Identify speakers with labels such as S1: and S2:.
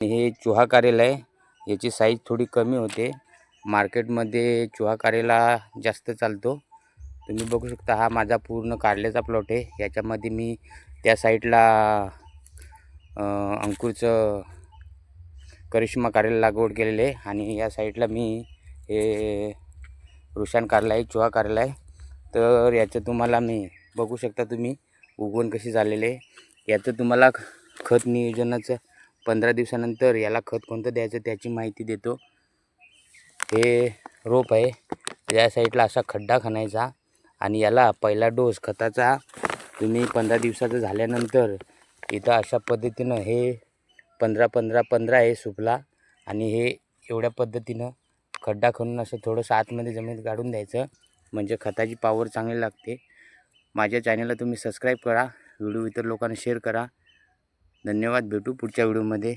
S1: हे चुहा कारेला आहे याची साईज थोडी कमी होते. मार्केटमध्ये चुहा कारेला जास्त चालतो. तुम्ही बघू शकता हा माझा पूर्ण कारल्याचा प्लॉट आहे. याच्यामध्ये मी त्या साईडला अंकुरचं करिश्मा कारेला लागवड केलेली आहे. आणि या साईडला मी हे रुशान कारला आहे चुहा कारला आहे. तर याचं तुम्हाला मी बघू शकता तुम्ही उगवण कशी झालेले आहे. याचं तुम्हाला खत नियोजनाचं पंधरा दिवसानंतर याला खत कोणतं द्यायचं त्याची माहिती देतो. हे रोप आहे. या साईडला असा खड्डा खणायचा आणि याला पहिला डोस खताचा. तुम्ही पंधरा दिवसाचं झाल्यानंतर इथं अशा पद्धतीनं हे पंधरा पंधरा पंधरा आहे सुपला. आणि हे एवढ्या पद्धतीनं खड्डा खणून असं थोडंसं आतमध्ये जमिनीत काढून द्यायचं. म्हणजे खताची पावर चांगली लागते. माझ्या चॅनलला तुम्ही सबस्क्राईब करा. व्हिडिओ इतर लोकांना शेअर करा. धन्यवाद. भेटू पुढच्या व्हिडिओमध्ये.